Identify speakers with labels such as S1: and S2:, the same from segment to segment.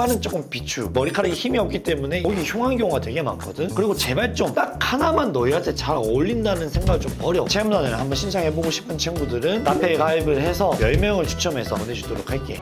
S1: 장발은 조금 비추. 머리카락이 힘이 없기 때문에 거기 흉한 경우가 되게 많거든. 그리고 제발 좀 딱 하나만 너희한테 잘 어울린다는 생각을 좀 버려. 체험단을 한번 신청해보고 싶은 친구들은 나페에 가입을 해서 10명을 추첨해서 보내주도록 할게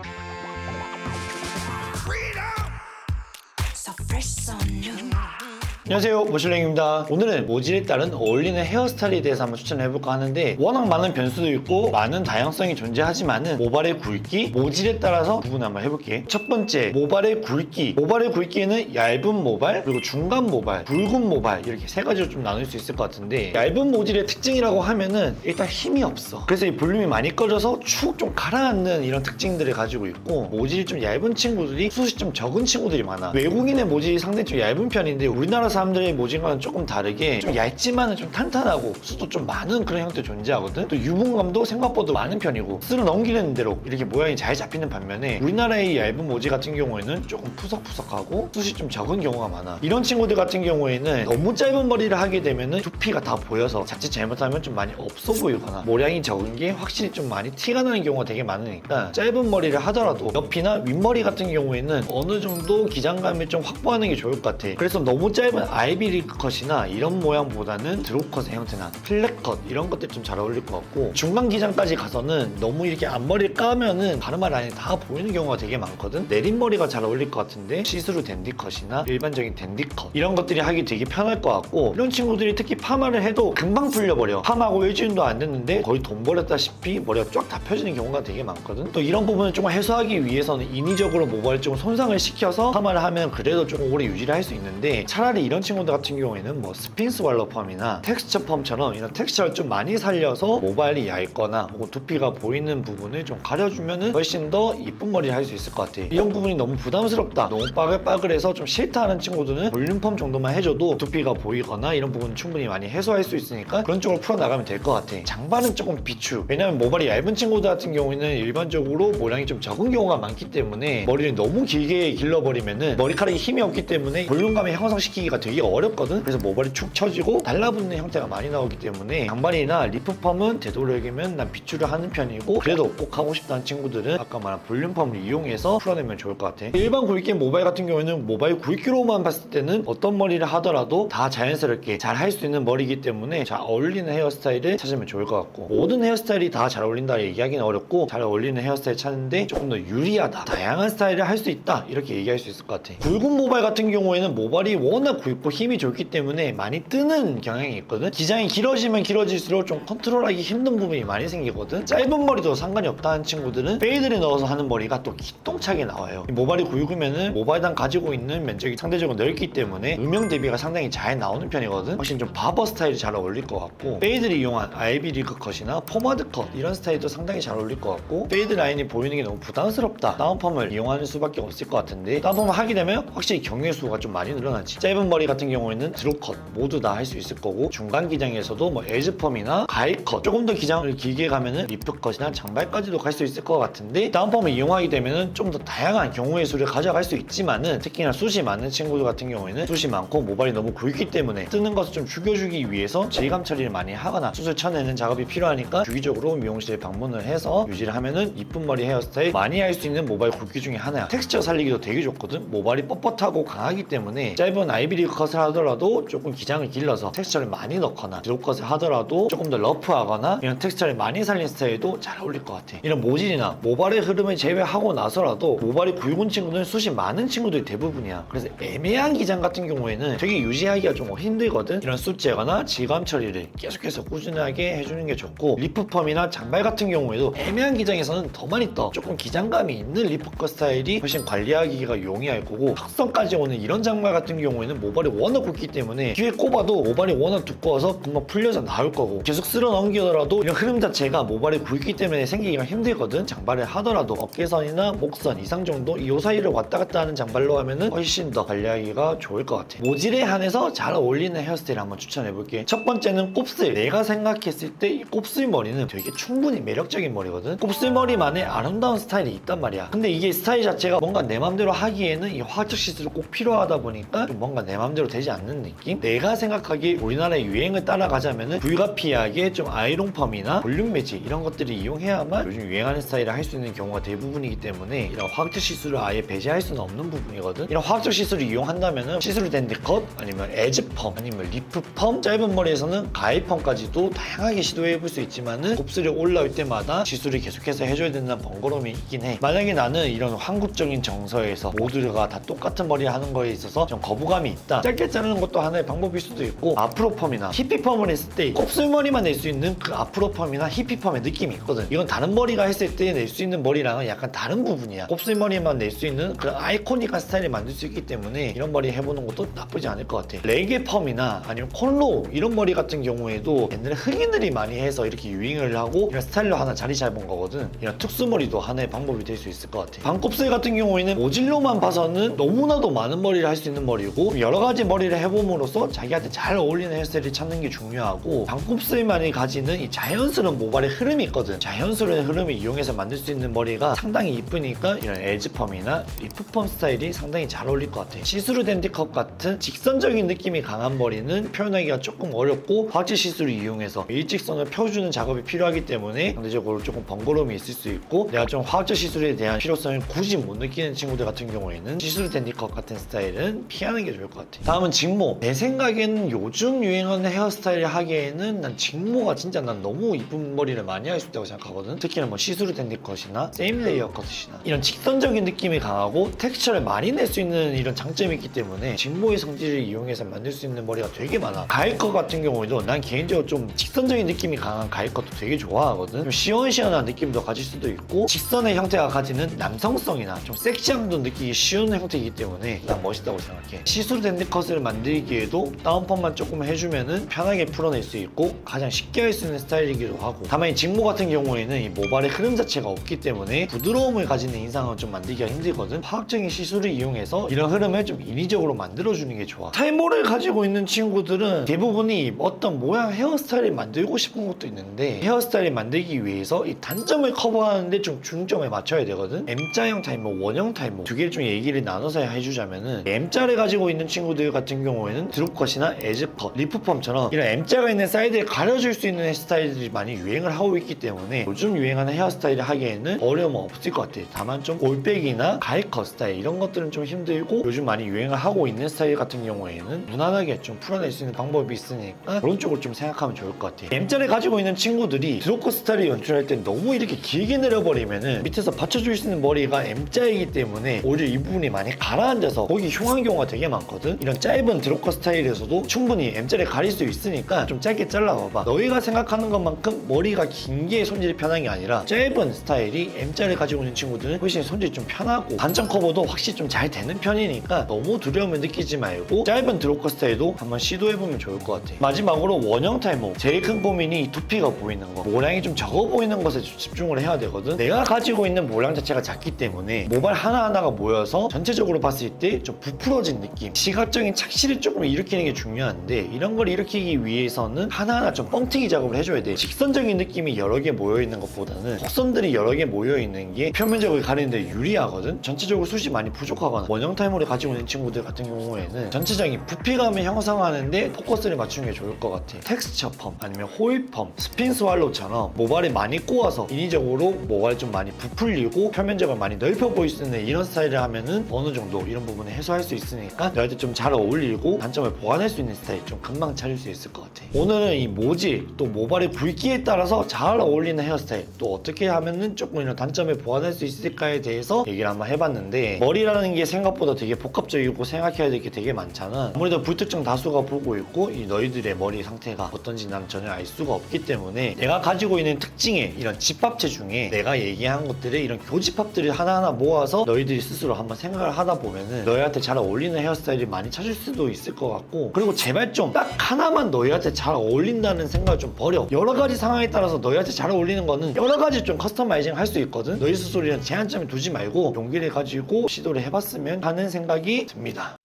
S1: 안녕하세요. 모실랭입니다. 오늘은 모질에 따른 어울리는 헤어스타일에 대해서 한번 추천해볼까 하는데 워낙 많은 변수도 있고 많은 다양성이 존재하지만은 모발의 굵기 모질에 따라서 구분 한번 해볼게. 첫 번째 모발의 굵기. 모발의 굵기는 얇은 모발 그리고 중간 모발 굵은 모발 이렇게 세 가지로 좀 나눌 수 있을 것 같은데 얇은 모질의 특징이라고 하면은 일단 힘이 없어. 그래서 이 볼륨이 많이 꺼져서 축 좀 가라앉는 이런 특징들을 가지고 있고 모질이 좀 얇은 친구들이 숱이 좀 적은 친구들이 많아. 외국인의 모질이 상당히 좀 얇은 편인데 우리나라 사람들의 모질과는 조금 다르게 좀 얇지만은 좀 탄탄하고 숱도 좀 많은 그런 형태 존재하거든? 또 유분감도 생각보다 많은 편이고 쓸어 넘기는 대로 이렇게 모양이 잘 잡히는 반면에 우리나라의 얇은 모질 같은 경우에는 조금 푸석푸석하고 숱이 좀 적은 경우가 많아. 이런 친구들 같은 경우에는 너무 짧은 머리를 하게 되면은 두피가 다 보여서 자칫 잘못하면 좀 많이 없어 보이거나 모량이 적은 게 확실히 좀 많이 티가 나는 경우가 되게 많으니까 짧은 머리를 하더라도 옆이나 윗머리 같은 경우에는 어느 정도 기장감을 좀 확보하는 게 좋을 것 같아. 그래서 너무 짧은 아이비리 컷이나 이런 모양보다는 드롭컷의 형태나 플랫컷 이런 것들 좀 잘 어울릴 것 같고 중간 기장까지 가서는 너무 이렇게 앞머리를 까면은 가르마 라인이 다 보이는 경우가 되게 많거든? 내린머리가 잘 어울릴 것 같은데 시스루 댄디컷이나 일반적인 댄디컷 이런 것들이 하기 되게 편할 것 같고 이런 친구들이 특히 파마를 해도 금방 풀려버려. 파마하고 일주일도 안 됐는데 거의 돈 벌었다시피 머리가 쫙 다 펴지는 경우가 되게 많거든? 또 이런 부분을 조금 해소하기 위해서는 인위적으로 모발을 좀 손상을 시켜서 파마를 하면 그래도 조금 오래 유지를 할 수 있는데 차라리 이런 친구들 같은 경우에는 뭐 스핀스 왈러 펌이나 텍스처 펌처럼 이런 텍스처를 좀 많이 살려서 모발이 얇거나 혹은 두피가 보이는 부분을 좀 가려주면은 훨씬 더 이쁜 머리를 할 수 있을 것 같아 이런 부분이 너무 부담스럽다 너무 빠글빠글해서 좀 싫다 하는 친구들은 볼륨 펌 정도만 해줘도 두피가 보이거나 이런 부분 충분히 많이 해소할 수 있으니까 그런 쪽으로 풀어나가면 될 것 같아 장발은 조금 비추. 왜냐면 모발이 얇은 친구들 같은 경우에는 일반적으로 모량이 좀 적은 경우가 많기 때문에 머리를 너무 길게 길러버리면은 머리카락이 힘이 없기 때문에 볼륨감을 형성시키기가 되게 어렵거든? 그래서 모발이 축 처지고 달라붙는 형태가 많이 나오기 때문에 장발이나 리프펌은 되도록이면 난 비추를 하는 편이고 그래도 꼭 하고 싶다는 친구들은 아까 말한 볼륨펌을 이용해서 풀어내면 좋을 것 같아. 일반 굵기 모발 같은 경우에는 모발 굵기로만 봤을 때는 어떤 머리를 하더라도 다 자연스럽게 잘 할 수 있는 머리이기 때문에 잘 어울리는 헤어스타일을 찾으면 좋을 것 같고 모든 헤어스타일이 다 잘 어울린다 얘기하기는 어렵고 잘 어울리는 헤어스타일 찾는데 조금 더 유리하다 다양한 스타일을 할 수 있다 이렇게 얘기할 수 있을 것 같아. 굵은 모발 같은 경우에는 모발이 워낙 굵고 힘이 좋기 때문에 많이 뜨는 경향이 있거든. 기장이 길어지면 길어질수록 좀 컨트롤하기 힘든 부분이 많이 생기거든. 짧은 머리도 상관이 없다는 친구들은 페이드를 넣어서 하는 머리가 또 기똥차게 나와요. 이 모발이 굵으면은 모발당 가지고 있는 면적이 상대적으로 넓기 때문에 음영 대비가 상당히 잘 나오는 편이거든. 확실히 좀 바버 스타일이 잘 어울릴 것 같고 페이드를 이용한 아이비 리그 컷이나 포마드 컷 이런 스타일도 상당히 잘 어울릴 것 같고 페이드 라인이 보이는 게 너무 부담스럽다. 다운펌을 이용하는 수밖에 없을 것 같은데 다운펌을 하게 되면 확실히 경계 수가 좀 많이 늘어나지. 짧은 머리 같은 경우에는 드롭컷. 모두 다 할 수 있을 거고 중간 기장에서도 뭐 에즈펌이나 가이컷. 조금 더 기장을 길게 가면은 리프컷이나 장발까지도 갈 수 있을 것 같은데 다운펌을 이용하게 되면은 좀 더 다양한 경우의 수를 가져갈 수 있지만은 특히나 숱이 많은 친구들 같은 경우에는 숱이 많고 모발이 너무 굵기 때문에 뜨는 것을 좀 죽여주기 위해서 질감 처리를 많이 하거나 숱을 쳐내는 작업이 필요하니까 주기적으로 미용실에 방문을 해서 유지를 하면은 이쁜 머리 헤어스타일 많이 할 수 있는 모발 굵기 중에 하나야. 텍스처 살리기도 되게 좋거든. 모발이 뻣뻣하고 강하기 때문에 짧은 아이비리 컷을 하더라도 조금 기장을 길러서 텍스처를 많이 넣거나 드롭 컷을 하더라도 조금 더 러프하거나 이런 텍스처를 많이 살린 스타일도 잘 어울릴 것 같아. 이런 모질이나 모발의 흐름을 제외하고 나서라도 모발이 굵은 친구는 숱이 많은 친구들이 대부분이야. 그래서 애매한 기장 같은 경우에는 되게 유지하기가 좀 힘들거든. 이런 숱 제거나 질감 처리를 계속해서 꾸준하게 해주는 게 좋고 리프펌이나 장발 같은 경우에도 애매한 기장에서는 더 많이 떠. 조금 기장감이 있는 리프컷 스타일이 훨씬 관리하기가 용이할 거고 턱선까지 오는 이런 장발 같은 경우에는 모발 이 워낙 굵기 때문에 뒤에 꼽아도 모발이 워낙 두꺼워서 금방 풀려서 나올 거고 계속 쓸어 넘기더라도 이런 흐름 자체가 모발이 굵기 때문에 생기기가 힘들거든. 장발을 하더라도 어깨선이나 목선 이상 정도 이 사이를 왔다 갔다 하는 장발로 하면은 훨씬 더 관리하기가 좋을 것 같아. 모질에 한해서 잘 어울리는 헤어스타일 한번 추천해 볼게. 첫 번째는 곱슬. 내가 생각했을 때 이 곱슬 머리는 되게 충분히 매력적인 머리거든. 곱슬 머리만의 아름다운 스타일이 있단 말이야. 근데 이게 스타일 자체가 뭔가 내 맘대로 하기에는 이 화학적 시술이 꼭 필요하다 보니까 좀 뭔가 내 맘. 마음대로 되지 않는 느낌? 내가 생각하기에 우리나라의 유행을 따라가자면은 불가피하게 좀 아이롱펌이나 볼륨 매직 이런 것들을 이용해야만 요즘 유행하는 스타일을 할 수 있는 경우가 대부분이기 때문에 이런 화학적 시술을 아예 배제할 수는 없는 부분이거든. 이런 화학적 시술을 이용한다면은 시술을 된 컷 아니면 에즈펌 아니면 리프펌 짧은 머리에서는 가이펌까지도 다양하게 시도해 볼 수 있지만은 곱슬이 올라올 때마다 시술을 계속해서 해줘야 된다는 번거로움이 있긴 해. 만약에 나는 이런 한국적인 정서에서 모두가 다 똑같은 머리 하는 거에 있어서 좀 거부감이 있다. 짧게 자르는 것도 하나의 방법일 수도 있고 아프로펌이나 히피 펌을 했을 때 곱슬머리만 낼 수 있는 그 아프로펌이나 히피 펌의 느낌이 있거든. 이건 다른 머리가 했을 때 낼 수 있는 머리랑은 약간 다른 부분이야. 곱슬머리만 낼 수 있는 그런 아이코닉한 스타일을 만들 수 있기 때문에 이런 머리 해보는 것도 나쁘지 않을 것 같아. 레게 펌이나 아니면 콘로우 이런 머리 같은 경우에도 옛날에 흑인들이 많이 해서 이렇게 유행을 하고 이런 스타일로 하나 자리 잡은 거거든. 이런 특수머리도 하나의 방법이 될 수 있을 것 같아. 반곱슬 같은 경우에는 모질로만 봐서는 너무나도 많은 머리를 할 수 있는 머리고 여러 가지 머리를 해봄으로써 자기한테 잘 어울리는 헤어스타일을 찾는 게 중요하고 반곱슬만이 가지는 이 자연스러운 모발의 흐름이 있거든. 자연스러운 흐름을 이용해서 만들 수 있는 머리가 상당히 이쁘니까 이런 에즈펌이나 리프펌 스타일이 상당히 잘 어울릴 것 같아. 시스루 댄디컵 같은 직선적인 느낌이 강한 머리는 표현하기가 조금 어렵고 화질 시술을 이용해서 일직선을 펴주는 작업이 필요하기 때문에 상대적으로 조금 번거로움이 있을 수 있고 내가 좀 화학적 시술에 대한 필요성을 굳이 못 느끼는 친구들 같은 경우에는 시스루 댄디컵 같은 스타일은 피하는 게 좋을 것 같아. 다음은 직모. 내 생각에는 요즘 유행하는 헤어스타일 하기에는 난 직모가 진짜 난 너무 이쁜 머리를 많이 할 수 있다고 생각하거든. 특히나 뭐 시스루 댄디 컷이나 세임 레이어 컷이나 이런 직선적인 느낌이 강하고 텍스처를 많이 낼 수 있는 이런 장점이 있기 때문에 직모의 성질을 이용해서 만들 수 있는 머리가 되게 많아. 가일컷 같은 경우에도 난 개인적으로 좀 직선적인 느낌이 강한 가일컷도 되게 좋아하거든. 좀 시원시원한 느낌도 가질 수도 있고 직선의 형태가 가지는 남성성이나 좀 섹시함도 느끼기 쉬운 형태이기 때문에 난 멋있다고 생각해. 시술 댄디 컷을 만들기에도 다운펌만 조금 해주면은 편하게 풀어낼 수 있고 가장 쉽게 할 수 있는 스타일이기도 하고 다만 이 직모 같은 경우에는 이 모발의 흐름 자체가 없기 때문에 부드러움을 가지는 인상은 좀 만들기가 힘들거든. 화학적인 시술을 이용해서 이런 흐름을 좀 인위적으로 만들어주는 게 좋아. 탈모를 가지고 있는 친구들은 대부분이 어떤 모양 헤어스타일을 만들고 싶은 것도 있는데 헤어스타일을 만들기 위해서 이 단점을 커버하는데 좀 중점을 맞춰야 되거든. M자형 탈모, 원형 탈모 두 개를 좀 얘기를 나눠서 해주자면은 M자를 가지고 있는 친구 들 같은 경우에는 드롭컷이나 에즈컷, 리프펌처럼 이런 M자가 있는 사이드를 가려줄 수 있는 스타일들이 많이 유행을 하고 있기 때문에 요즘 유행하는 헤어스타일을 하기에는 어려움은 없을 것 같아. 다만 좀 올백이나 가이컷 스타일 이런 것들은 좀 힘들고 요즘 많이 유행을 하고 있는 스타일 같은 경우에는 무난하게 좀 풀어낼 수 있는 방법이 있으니까 그런 쪽으로 좀 생각하면 좋을 것 같아. M자를 가지고 있는 친구들이 드롭컷 스타일을 연출할 때 너무 이렇게 길게 내려버리면은 밑에서 받쳐줄 수 있는 머리가 M자이기 때문에 오히려 이 부분이 많이 가라앉아서 거기 흉한 경우가 되게 많거든. 이런 짧은 드롭컷 스타일에서도 충분히 M자를 가릴 수 있으니까 좀 짧게 잘라봐봐. 너희가 생각하는 것만큼 머리가 긴 게 손질이 편한 게 아니라 짧은 스타일이 M자를 가지고 있는 친구들은 훨씬 손질이 좀 편하고 단점 커버도 확실히 좀 잘 되는 편이니까 너무 두려움을 느끼지 말고 짧은 드롭컷 스타일도 한번 시도해보면 좋을 것 같아. 마지막으로 원형 탈모. 제일 큰 고민이 이 두피가 보이는 거. 모량이 좀 적어 보이는 것에 좀 집중을 해야 되거든. 내가 가지고 있는 모량 자체가 작기 때문에 모발 하나하나가 모여서 전체적으로 봤을 때 좀 부풀어진 느낌. 시각 적인 착시를 조금 일으키는 게 중요한데 이런 걸 일으키기 위해서는 하나하나 좀 뻥튀기 작업을 해줘야 돼. 직선적인 느낌이 여러 개 모여 있는 것보다는 곡선들이 여러 개 모여 있는 게 표면적을 가리는데 유리하거든. 전체적으로 숱이 많이 부족하거나 원형 탈모를 가지고 있는 친구들 같은 경우에는 전체적인 부피감을 형성하는데 포커스를 맞추는 게 좋을 것 같아. 텍스처 펌 아니면 호일 펌, 스핀 스왈로처럼 모발이 많이 꼬아서 인위적으로 모발이 좀 많이 부풀리고 표면적을 많이 넓혀 보일 수 있는 이런 스타일을 하면은 어느 정도 이런 부분을 해소할 수 있으니까 너한테 좀잘 어울리고 단점을 보완할 수 있는 스타일 좀 금방 찾을 수 있을 것 같아. 오늘은 이 모질 또 모발의 굵기에 따라서 잘 어울리는 헤어스타일 또 어떻게 하면은 조금 이런 단점을 보완할 수 있을까에 대해서 얘기를 한번 해봤는데 머리라는 게 생각보다 되게 복합적이고 생각해야 될 게 되게 많잖아. 아무래도 불특정 다수가 보고 있고 이 너희들의 머리 상태가 어떤지 난 전혀 알 수가 없기 때문에 내가 가지고 있는 특징의 이런 집합체 중에 내가 얘기한 것들의 이런 교집합들을 하나하나 모아서 너희들이 스스로 한번 생각을 하다 보면은 너희한테 잘 어울리는 헤어스타일이 많이 찾을 수도 있을 것 같고 그리고 제발 좀 딱 하나만 너희한테 잘 어울린다는 생각을 좀 버려. 여러 가지 상황에 따라서 너희한테 잘 어울리는 거는 여러 가지 좀 커스터마이징 할 수 있거든. 너희 스스로 이런 제한점을 두지 말고 용기를 가지고 시도를 해봤으면 하는 생각이 듭니다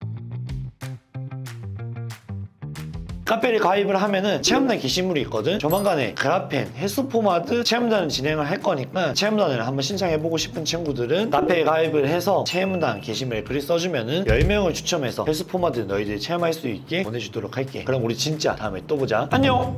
S1: 카페를 가입을 하면은 체험단 게시물이 있거든. 조만간에 그라펜, 해수포마드 체험단을 진행을 할 거니까 체험단을 한번 신청해보고 싶은 친구들은 카페에 가입을 해서 체험단 게시물에 글을 써주면은 10명을 추첨해서 해수포마드 너희들이 체험할 수 있게 보내주도록 할게. 그럼 우리 진짜 다음에 또 보자. 안녕!